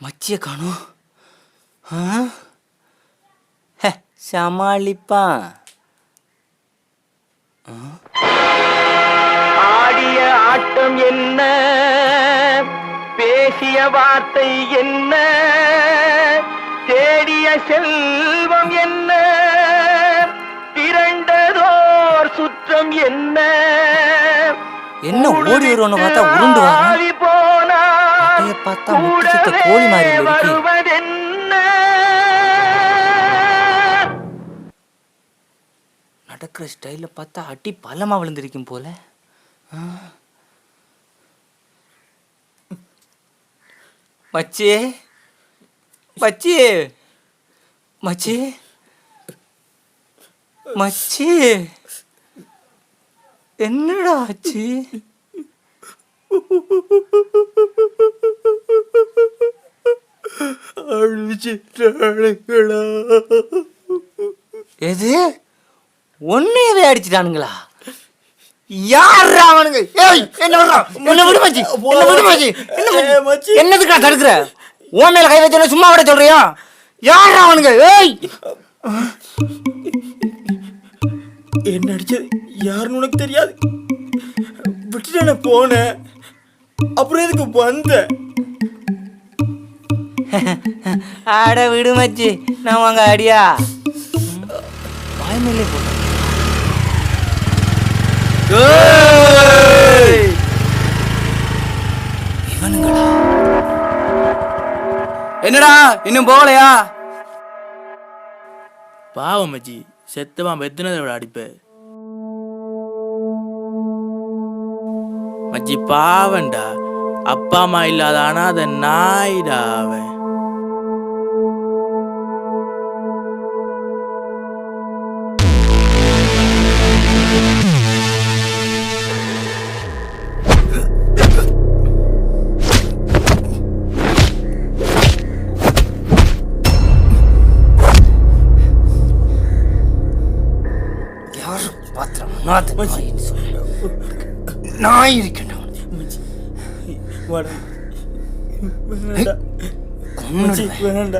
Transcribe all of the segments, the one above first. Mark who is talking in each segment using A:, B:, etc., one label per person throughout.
A: மச்சிய காணும் சமாளிப்பான்
B: ஆடிய ஆட்டம் என்ன பேசிய வார்த்தை என்ன தேடிய செல்வம் என்ன திரண்டதோர் சுற்றம் என்ன
A: என்ன ஓடி வருவன பார்த்தா உருண்டு அட்டைய பார்த்தா முட்டு சுத்த கோழி மாதிரி இருக்கு. நடக்கிற ஸ்டைல பார்த்தா அடி பலமா விழுந்திருக்கும் போல. மச்சி. மச்சி. மச்சி. மச்சி. என்னடா ஆச்சு? எது? ஒன்னேவே அடிச்சிட்டானுங்களா? யார் அவனுங்க? ஏய் என்ன விடுறா என்ன விடு மச்சி. என்ன விடு மச்சி. என்ன மச்சி. என்னதுக்கா தடுக்கிற? உன் மேல கை வச்சல சும்மா விட சொல்றியா? யார் அவனுங்க? ஏய்.
C: என்ன அடிச்சது யாருன்னு உனக்கு தெரியாது. விட்டுட்டு நான் போனேன். அப்புறம் எதுக்கு வந்த?
A: ஆட விடு மச்சி நான் வாங்க அடியா? வாய்மையிலே போட்டேன் இவனுங்களா? என்னடா இன்னும் போகலையா?
C: பாவம் மச்சி செத்தமா பெத்துனதை விட அடிப்ப? மச்சி பாவண்டா. அப்பா அம்மா இல்லாத அனாத நாய்டா அவன்.
A: யாரு ഞാൻ ഇരിക്കണ്ട വേണ്ട.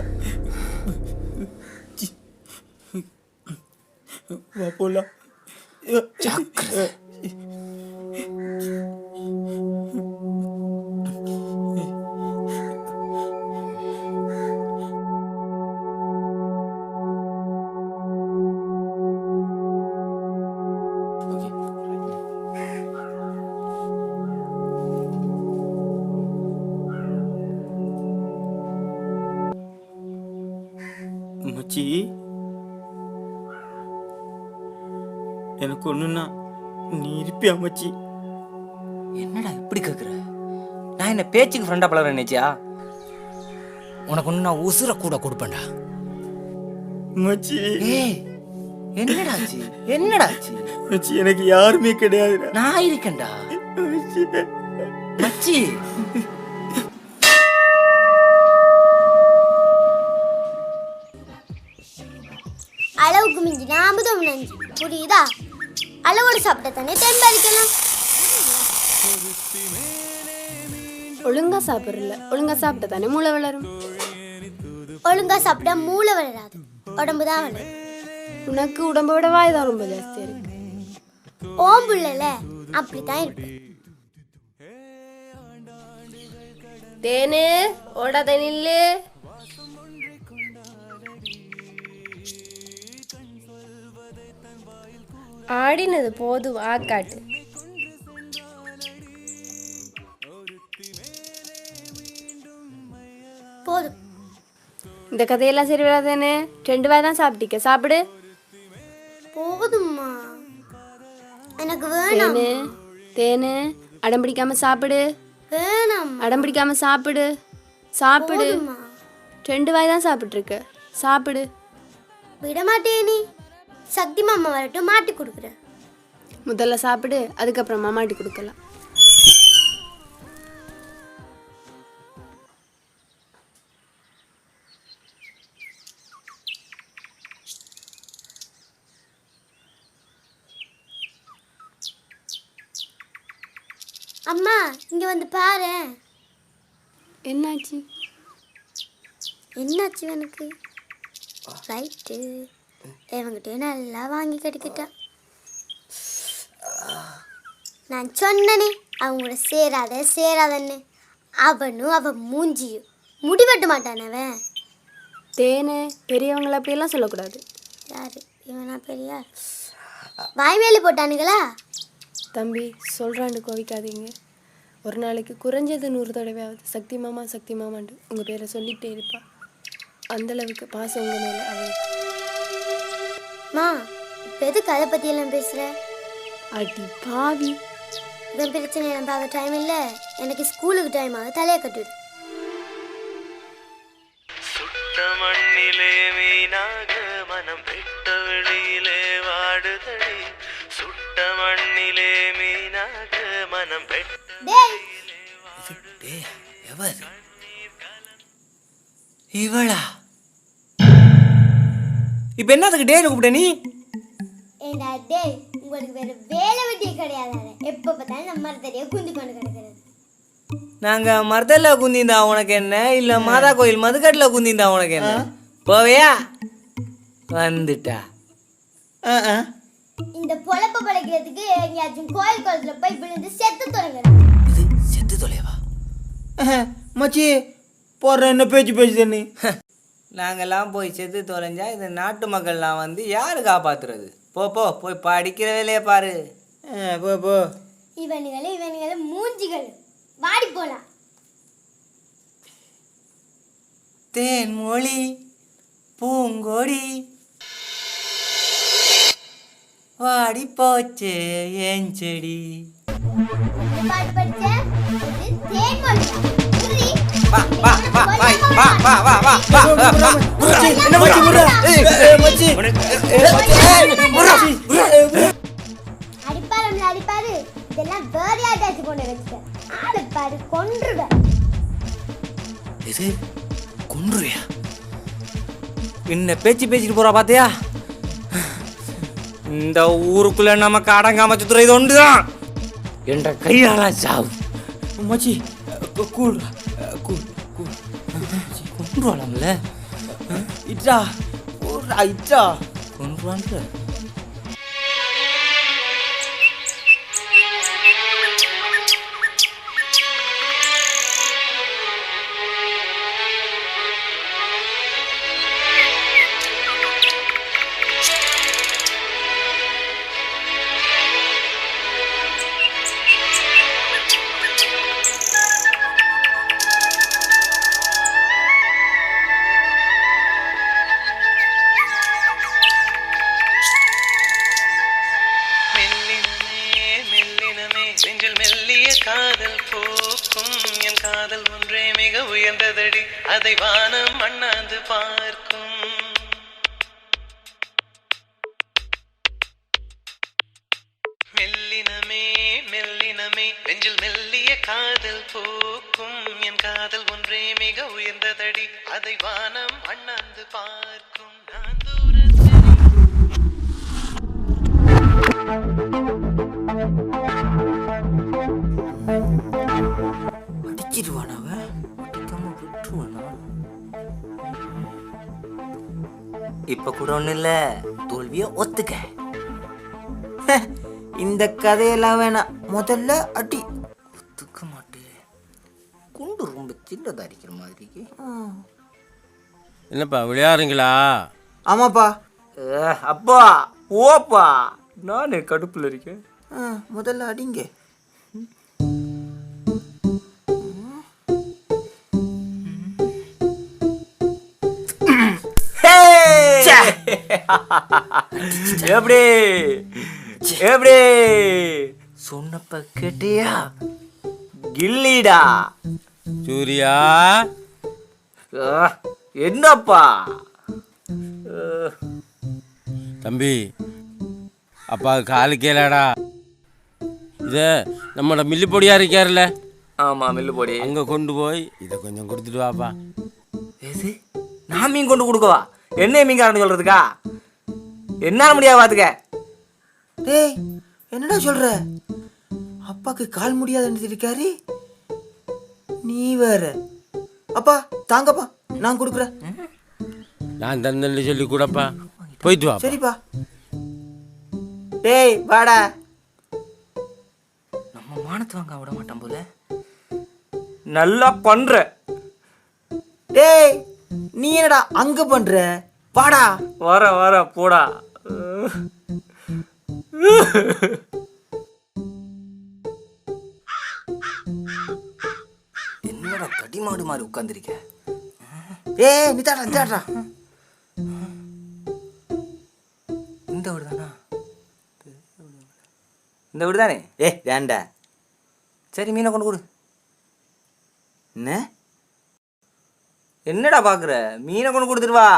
C: വാപ്പോല ചക്ര. மச்சி எனக்கு ஒண்ணுன்னா நீ இருப்பியா மச்சி?
A: என்னடா இப்படி கேக்குற? நான் என்ன பேச்சுக்கு ஃப்ரெண்டா பழகிற நினைச்சியா? உனக்கு ஒன்று நான் உசுர கூட கொடுப்பேன்டா.
C: மச்சி.
A: ஏய் என்னடாச்சு என்னடாச்சு
C: மச்சி எனக்கு யாருமே கிடையாதுடா.
A: நான் இருக்கேன்டா.
C: மச்சி.
A: மச்சி.
D: அமுதம் நஞ்சு புரியுதா? அளவோடு சாப்பிட்ட தானே தெம்பரிக்கலாம்
E: ஒழுங்கா சாப்பிடல ஒழுங்கா சாப்பிட்டா தானே மூளை வளரும்.
D: ஒழுங்கா சாப்பிட்டா மூளை வளராது. உடம்பு தான் வளரும்.
E: உனக்கு உடம்பை விட வாய் தான் ரொம்ப ஜாஸ்தியா இருக்கு.
D: ஓம்புள்ளல அப்படித்தான் இருக்கு
E: தேனு ஓடாத நில்லு. ஆடினது போதும் ஆக்காட்டு
D: போதும்.
E: இந்த கதையெல்லாம் சரி வராதானே ரெண்டு வாய் தான் சாப்பிட்டீங்க சாப்பிடு.
D: போதும்மா. எனக்கு வேணாம்.
E: தேனு தேனு அடம் பிடிக்காம சாப்பிடு.
D: வேணாம்.
E: அடம் பிடிக்காம சாப்பிடு. சாப்பிடு.
D: போதும்மா.
E: ரெண்டு வாய் தான் சாப்பிட்ருக்க சாப்பிடு.
D: விட மாட்டே நீ சக்தி மாமா வரட்டும் மாட்டி கொடுக்குறேன்.
E: முதல்ல சாப்பிடு அதுக்கப்புறமா மாட்டி கொடுக்கலாம்.
D: அம்மா இங்க வந்து பாரு.
E: என்னாச்சு?
D: என்னாச்சு எனக்கு ரைட்டு இவங்கிட்ட நல்லா வாங்கி கட்டிக்கிட்டா. நான் சொன்னனே அவங்க கூட சேராத சேராதன்னு. அவனும் அவன் மூஞ்சியும் முடிவெட்ட மாட்டான் அவன்.
E: தேனே பெரியவங்களை அப்படியெல்லாம் சொல்லக்கூடாது.
D: யாரு? இவனா பெரியா? வாய்வேலி போட்டானுங்களா?
E: தம்பி சொல்கிறாண்டு கோவிக்காதீங்க. ஒரு நாளைக்கு குறைஞ்சது நூறு தடவையாவது சக்தி மாமா சக்தி மாமான்ட்டு உங்கள் பேரை சொல்லிகிட்டே இருப்பா. அந்த அளவுக்கு பாசம் உங்கள் மேலே அவளுக்கு.
D: மா இப்போ எதுக்கு அதை பற்றி எல்லாம் பேசுகிற
E: அடி பாவி.
D: இவன் பிரச்சனை எல்லாம் பார்க்க டைம் இல்லை. எனக்கு ஸ்கூலுக்கு டைம் ஆகுது. தலையை கட்டிடு
F: சுட்ட மண்ணிலே மீனாக மனம் வெட்ட வெளியிலே வாடுதடி. சுட்ட மண்ணிலே மீனாக மனம் வெட்ட
A: இவளா? இப்ப என்னதுக்கு டேன்னு கூப்பிட்ட நீ?
D: ஏண்டா டேய் உங்களுக்கு வேற வேலை வெட்டி கிடையாது எப்போ பார்த்தாலும் நம்ம மரத்தடியை குந்தி கொண்டு கிடக்கிறது.
A: நாங்க மரத்தல்ல குந்திந்தா உனக்கு என்ன? இல்ல மாதா கோயில் மதுக்கட்டில் குந்திந்தா உனக்கு என்ன? போவையா? வந்துட்டா.
D: இந்த பொழப்ப படைக்கிறதுக்கு எங்கேயாச்சும் கோயில் குளத்துல போய் விழுந்து செத்து தொடங்குறது
A: இது செத்து தொலைவா?
G: மச்சி போடுற என்ன பேச்சு பேச்சு நீ?
A: நாங்கெல்லாம் போய் செத்து தொலைஞ்சா இந்த நாட்டு மக்கள்லாம் வந்து யாரு காப்பாத்துறது? போ போ போய் படிக்கிற வேலையை பாரு.
G: போ போ.
D: இவனுங்களும் இவனுங்களும் மூஞ்சிகள். வாடி போலாம்.
A: தேன் மொழி பூங்கொடி. வாடி போச்சே ஏன் செடி?
D: தேன்மொழி
A: வா வா வா வா வா வா வா
G: என்ன மச்சி
A: என்ன பேச்சு பேசிட்டு போறா பாத்தியா இந்த ஊருக்குள்ள நமக்கு அடங்காம சுத்துற இது ஒன்றுதான் என்ற கையாளா சாவு
G: மச்சி கூடுறா கொண்டு
A: வாடாம்ல
G: இட்ரா ஓரா இட்ரா.
F: கொண்டு வான்ட்டு அதை வானம் அண்ணாந்து பார்க்கும். மெல்லினமே மெல்லினமே நெஞ்சில் மெல்லிய காதல் போக்கும். என் காதல் ஒன்றே மிக உயர்ந்ததடி. அதை வானம் அண்ணாந்து பார்க்கும். நான் தூரத்தில்
A: அடிச்சிருவானாவ இப்ப கூட ஒண்ணு இல்ல. தோல்விய ஒத்துக்க.
G: இந்த கதையெல்லாம் வேணாம். முதல்ல அடி.
A: ஒத்துக்க மாட்டேன். குண்டு ரொம்ப சின்னதா அடிக்கிற மாதிரி
H: என்னப்பா விளையாடுறீங்களா?
G: ஆமாப்பா.
A: அப்பா ஓப்பா. நானே கடுப்புல இருக்கேன்.
G: ஆ, முதல்ல அடிங்க.
A: எப்படி? எப்படி? சொன்னப்ப கேட்டியா கில்லிடா.
H: சூர்யா?
A: என்னப்பா?
H: தம்பி அப்பா காலு கேளாடா. இதை நம்மளோட மில்லு பொடியா இருக்காருல்ல?
A: ஆமா மில்லு போடி
H: அங்கே கொண்டு போய் இதை கொஞ்சம் கொடுத்துட்டு வாப்பா.
A: நான் மீன் கொண்டு கொடுக்கவா? என்ன மீன்காரன் சொல்றதுக்கா? என்னால முடியாது பாத்துக்க.
G: டேய் என்னடா சொல்ற? அப்ப அப்பாக்கு கால் முடியாதுன்னு இருக்காரு நீ வேற. அப்பா தாங்கப்பா நான் கொடுக்குறேன்.
H: நான் தந்தேன்னு சொல்லி கூடப்பா. போயிட்டு வா
G: சரிப்பா. டேய் வாடா.
A: நம்ம மானத்தை வாங்க விட மாட்டான் போல. நல்லா பண்ற.
G: டேய் நீ என்னடா அங்க பண்ற? வாடா.
A: வர வர போடா. என்னடா தடிமாடு மாதிரி உட்காந்துருக்க
G: ஏய் நீ தாடா நீ தாடா.
A: இந்த வீடு தானா இந்த வீடு தானே
G: ஏ வேண்டா.
A: சரி மீனை கொண்டு கொடு.
G: என்ன?
A: என்னடா பாக்குற? மீனை கொண்டு கொடுத்துட்டு வா.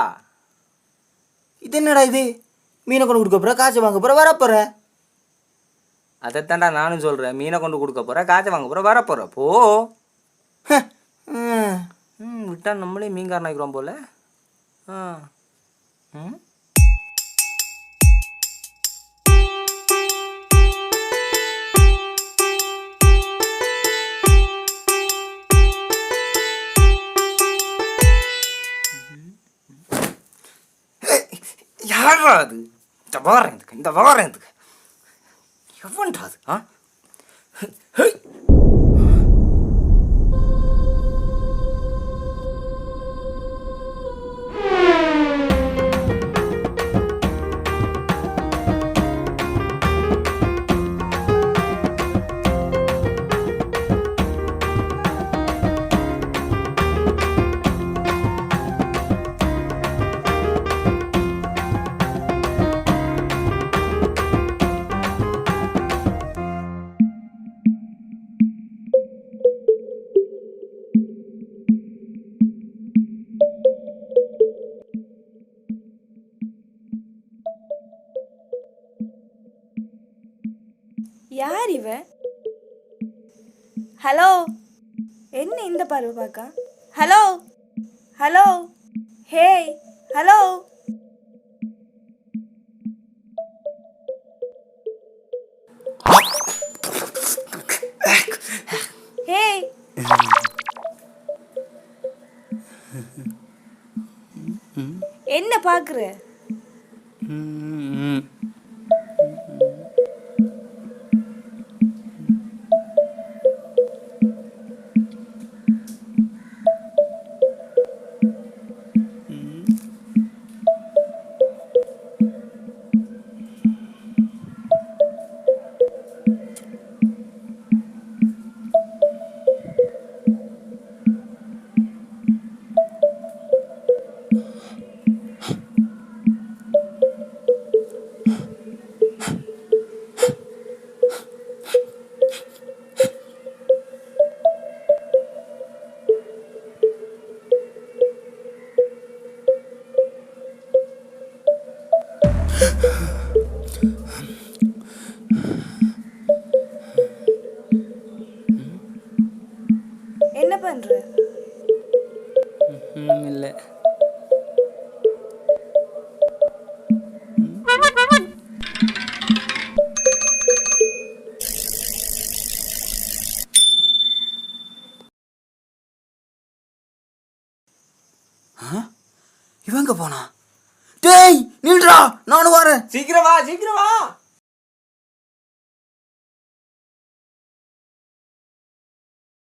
G: இது என்னடா இது? மீனை கொண்டு கொடுக்க போற காசு வாங்க போற வர போற?
A: அதைத்தாண்டா நானும் சொல்றேன். மீனை கொண்டு கொடுக்க போற காய்ச்சல் வாங்க போற வர போற. போ. ம் விட்டா நம்மளே மீன்காரன் ஆகிக்கிறோம் போல. ஆ. ம்? அது இந்த வாரம் எதுக்கு இந்த வாரம் எதுக்கு எவன்டா அது ஆ?
I: யார் இவ ஹலோ. என்ன இந்த பார்வை பார்க்க? Hello. Hello. Hey. Hello. Hey. என்ன பார்க்குற?